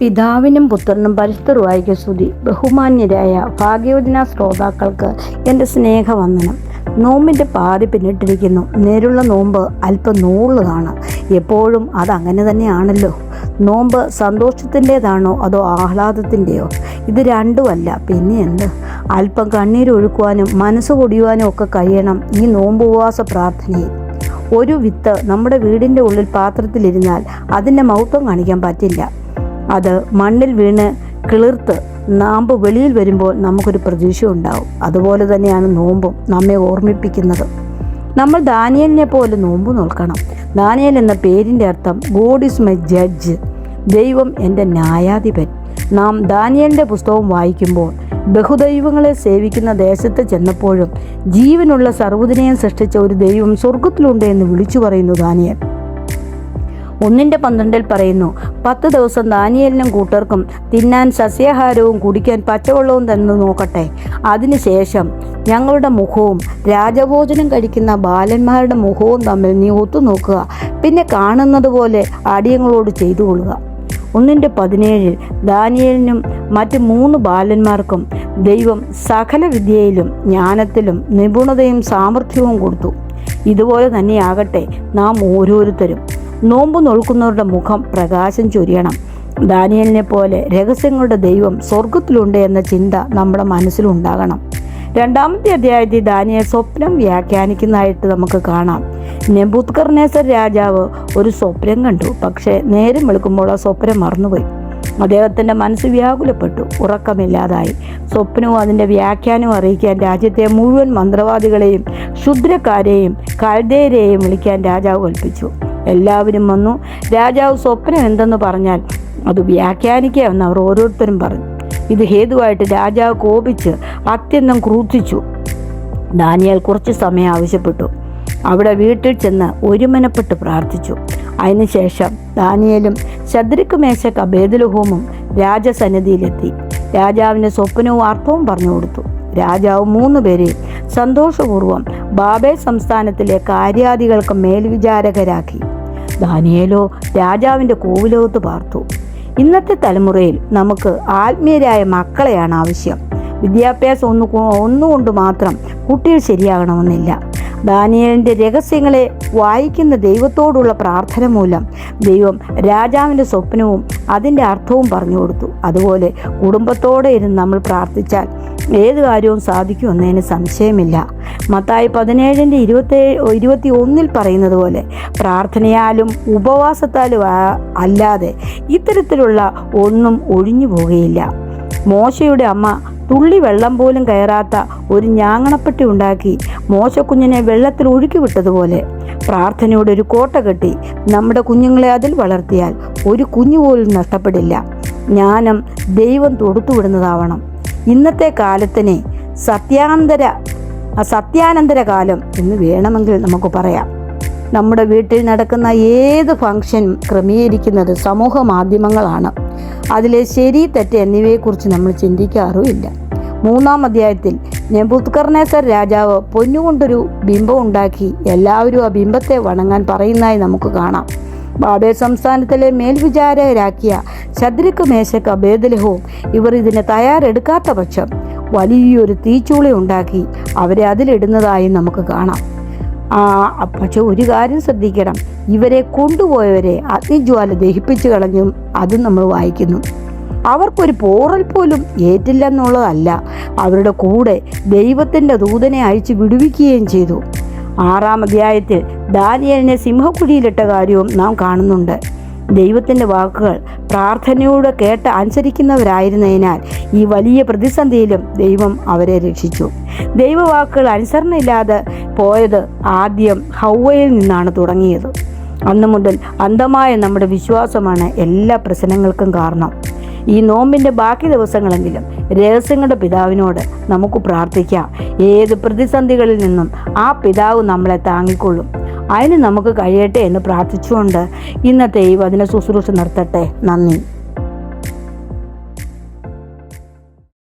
പിതാവിനും പുത്രനും പരിശുദ്ധരുവായിക്ക് സ്തുതി. ബഹുമാന്യരായ ഭാഗ്യവചന ശ്രോതാക്കൾക്ക് എന്റെ സ്നേഹവന്ദനം. നോമ്പിന്റെ പാതി പിന്നിട്ടിരിക്കുന്നു. നേരുള്ള നോമ്പ് അല്പം നൂളുകാണ് എപ്പോഴും അതങ്ങനെ തന്നെയാണല്ലോ. നോമ്പ് സന്തോഷത്തിന്റേതാണോ അതോ ആഹ്ലാദത്തിന്റെയോ? ഇത് രണ്ടുമല്ല. പിന്നെ എന്ത്? അല്പം കണ്ണീരൊഴുക്കുവാനും മനസ്സ് പൊടിയുവാനും ഒക്കെ കഴിയണം ഈ നോമ്പ് ഉപവാസ പ്രാർത്ഥനയിൽ. ഒരു വിത്ത് നമ്മുടെ വീടിന്റെ ഉള്ളിൽ പാത്രത്തിലിരുന്നാൽ അതിന്റെ മൗത്വം കാണിക്കാൻ പറ്റില്ല. അത് മണ്ണിൽ വീണ് കിളിർത്ത് നാമ്പ് വെളിയിൽ വരുമ്പോൾ നമുക്കൊരു പ്രതീക്ഷ ഉണ്ടാവും. അതുപോലെ തന്നെയാണ് നോമ്പും നമ്മെ ഓർമ്മിപ്പിക്കുന്നത്. നമ്മൾ ദാനിയലിനെ പോലെ നോമ്പ് നോക്കണം ദാനിയൽ എന്ന പേരിന്റെ അർത്ഥം ഗോഡ് ഇസ് മൈ ജഡ്ജ് ദൈവം എന്റെ ന്യായാധിപൻ. നാം ദാനിയലിന്റെ പുസ്തകം വായിക്കുമ്പോൾ ബഹുദൈവങ്ങളെ സേവിക്കുന്ന ദേശത്ത് ചെന്നപ്പോഴും ജീവനുള്ള സർവതിനെയും സൃഷ്ടിച്ച ഒരു ദൈവം സ്വർഗത്തിലുണ്ട് എന്ന് വിളിച്ചു പറയുന്നു ദാനിയൽ. ഒന്നിന്റെ പന്ത്രണ്ടിൽ പറയുന്നു പത്ത് ദിവസം ദാനിയലിനും കൂട്ടർക്കും തിന്നാൻ സസ്യാഹാരവും കുടിക്കാൻ പച്ചവെള്ളവും തന്നെ നോക്കട്ടെ. അതിനുശേഷം ഞങ്ങളുടെ മുഖവും രാജഭോജനം കഴിക്കുന്ന ബാലന്മാരുടെ മുഖവും തമ്മിൽ നീ ഒത്തുനോക്കുക. പിന്നെ കാണുന്നത് പോലെ അടിയങ്ങളോട് ചെയ്തു കൊള്ളുക ഒന്നിന്റെ പതിനേഴിൽ ദാനിയലിനും മറ്റ് മൂന്ന് ബാലന്മാർക്കും ദൈവം സകല വിദ്യയിലും ജ്ഞാനത്തിലും നിപുണതയും സാമർഥ്യവും കൊടുത്തു. ഇതുപോലെ തന്നെയാകട്ടെ നാം ഓരോരുത്തരും. നോമ്പ് നോൽക്കുന്നവരുടെ മുഖം പ്രകാശം ചൊരിയണം. ദാനിയലിനെ പോലെ രഹസ്യങ്ങളുടെ ദൈവം സ്വർഗത്തിലുണ്ട് എന്ന ചിന്ത നമ്മുടെ മനസ്സിലുണ്ടാകണം രണ്ടാമത്തെ അധ്യായത്തിൽ ദാനിയെ സ്വപ്നം വ്യാഖ്യാനിക്കുന്നതായിട്ട് നമുക്ക് കാണാം. നെബുത്കർണേസർ രാജാവ് ഒരു സ്വപ്നം കണ്ടു പക്ഷേ നേരം വെളുക്കുമ്പോൾ ആ സ്വപ്നം മറന്നുപോയി. അദ്ദേഹത്തിന്റെ മനസ്സ് വ്യാകുലപ്പെട്ടു ഉറക്കമില്ലാതായി. സ്വപ്നവും അതിന്റെ വ്യാഖ്യാനവും അറിയിക്കാൻ രാജ്യത്തെ മുഴുവൻ മന്ത്രവാദികളെയും ക്ഷുദ്രക്കാരെയും കഴുതേരെയും വിളിക്കാൻ രാജാവ് കൽപ്പിച്ചു. എല്ലാവരും വന്നു. രാജാവ് സ്വപ്നം എന്തെന്ന് പറഞ്ഞാൽ അത് വ്യാഖ്യാനിക്കാമെന്ന് അവർ ഓരോരുത്തരും പറഞ്ഞു. ഇത് ഹേതുവായിട്ട് രാജാവ് കോപിച്ച് അത്യന്തം ക്രൂദ്ധിച്ചു ദാനിയാൽ കുറച്ച് സമയം ആവശ്യപ്പെട്ടു. അവിടെ വീട്ടിൽ ചെന്ന് ഒരുമനപ്പെട്ട് പ്രാർത്ഥിച്ചു. അതിനുശേഷം ദാനിയലും ശദ്രിക്ക് മേശക്ക് അഭേദലുഹോമും രാജസന്നിധിയിലെത്തി. രാജാവിന് സ്വപ്നവും അർത്ഥവും പറഞ്ഞു കൊടുത്തു. രാജാവ് മൂന്ന് പേരെയും സന്തോഷപൂർവം ബാബേ സംസ്ഥാനത്തിലെ കാര്യാദികൾക്ക് മേൽവിചാരകരാക്കി. ദാനിയേലോ രാജാവിന്റെ കോവിലകത്ത് പാർത്തു. ഇന്നത്തെ തലമുറയിൽ നമുക്ക് ആത്മീയരായ മക്കളെയാണ് ആവശ്യം. വിദ്യാഭ്യാസം ഒന്ന് ഒന്നുകൊണ്ട് മാത്രം കുട്ടികൾ ശരിയാകണമെന്നില്ല. ദാനിയലിന്റെ രഹസ്യങ്ങളെ വായിക്കുന്ന ദൈവത്തോടുള്ള പ്രാർത്ഥന മൂലം ദൈവം രാജാവിന്റെ സ്വപ്നവും അതിന്റെ അർത്ഥവും പറഞ്ഞു കൊടുത്തു. അതുപോലെ കുടുംബത്തോടെ ഇരുന്ന് നമ്മൾ പ്രാർത്ഥിച്ചാൽ ഏത് കാര്യവും സാധിക്കുമെന്നതിന് സംശയമില്ല. മത്തായി പതിനേഴിന്റെ ഇരുപത്തേഴ് ഇരുപത്തി ഒന്നിൽ പറയുന്നത് പോലെ പ്രാർത്ഥനയാലും ഉപവാസത്താലും അല്ലാതെ ഇത്തരത്തിലുള്ള ഒന്നും ഒഴിഞ്ഞു പോവുകയില്ല. മോശയുടെ അമ്മ തുള്ളി വെള്ളം പോലും കയറാത്ത ഒരു ഞാങ്ങണപ്പെട്ടി ഉണ്ടാക്കി മോശക്കുഞ്ഞിനെ വെള്ളത്തിൽ ഒഴുക്കി വിട്ടതുപോലെ. പ്രാർത്ഥനയോടെ ഒരു കോട്ട കെട്ടി നമ്മുടെ കുഞ്ഞുങ്ങളെ അതിൽ വളർത്തിയാൽ ഒരു കുഞ്ഞു പോലും നഷ്ടപ്പെടില്ല. ജ്ഞാനം ദൈവം തൊടുത്തുവിടുന്നതാവണം ഇന്നത്തെ കാലത്തിനെ സത്യാന്തര സത്യാനന്തര കാലം എന്ന് വേണമെങ്കിൽ നമുക്ക് പറയാം. നമ്മുടെ വീട്ടിൽ നടക്കുന്ന ഏത് ഫംഗ്ഷനും ക്രമീകരിക്കുന്നത് സമൂഹ മാധ്യമങ്ങളാണ്. അതിലെ ശരി തെറ്റ് എന്നിവയെക്കുറിച്ച് നമ്മൾ ചിന്തിക്കാറുമില്ല. മൂന്നാം അധ്യായത്തിൽ നെബുത്കർണേസർ രാജാവ് പൊന്നുകൊണ്ടൊരു ബിംബം ഉണ്ടാക്കി എല്ലാവരും ആ ബിംബത്തെ വണങ്ങാൻ പറയുന്നതായി നമുക്ക് കാണാം. ബാബേ സംസ്ഥാനത്തിലെ മേൽവിചാരകരാക്കിയ ശദ്രിക്ക് മേശക്ക് അഭേദലഹവും ഇവർ ഇതിന് തയ്യാറെടുക്കാത്ത പക്ഷം വലിയൊരു തീച്ചൂളി ഉണ്ടാക്കി അവരെ അതിലിടുന്നതായി നമുക്ക് കാണാം. പക്ഷെ ഒരു കാര്യം ശ്രദ്ധിക്കണം. ഇവരെ കൊണ്ടുപോയവരെ അഗ്നിജ്വാല ദഹിപ്പിച്ചു കളഞ്ഞും. അതും നമ്മൾ വായിക്കുന്നു. അവർക്കൊരു പോറൽ പോലും ഏറ്റില്ലെന്നുള്ളതല്ല. അവരുടെ കൂടെ ദൈവത്തിന്റെ ദൂതനെ അയച്ച് വിടുവിക്കുകയും ചെയ്തു. ആറാം അധ്യായത്തിൽ ദാനിയലിനെ സിംഹക്കുഴിയിലിട്ട കാര്യവും നാം കാണുന്നുണ്ട്. ദൈവത്തിന്റെ വാക്കുകൾ പ്രാർത്ഥനയോട് കേട്ട് അനുസരിക്കുന്നവരായിരുന്നതിനാൽ ഈ വലിയ പ്രതിസന്ധിയിലും ദൈവം അവരെ രക്ഷിച്ചു. ദൈവവാക്കുകൾ അനുസരണയില്ലാതെ പോയത് ആദ്യം ഹൗവയിൽ നിന്നാണ് തുടങ്ങിയത്. അന്നു മുതൽ അന്ധമായ നമ്മുടെ വിശ്വാസമാണ് എല്ലാ പ്രശ്നങ്ങൾക്കും കാരണം. ഈ നോമ്പിന്റെ ബാക്കി ദിവസങ്ങളെങ്കിലും രഹസ്യങ്ങളുടെ പിതാവിനോട് നമുക്ക് പ്രാർത്ഥിക്കാം. ഏത് പ്രതിസന്ധികളിൽ നിന്നും ആ പിതാവ് നമ്മളെ താങ്ങിക്കൊള്ളും. അതിന് നമുക്ക് കഴിയട്ടെ എന്ന് പ്രാർത്ഥിച്ചുകൊണ്ട് ഇന്നത്തെ ഈ വചന ശുശ്രൂഷ നിർത്തട്ടെ. നന്ദി.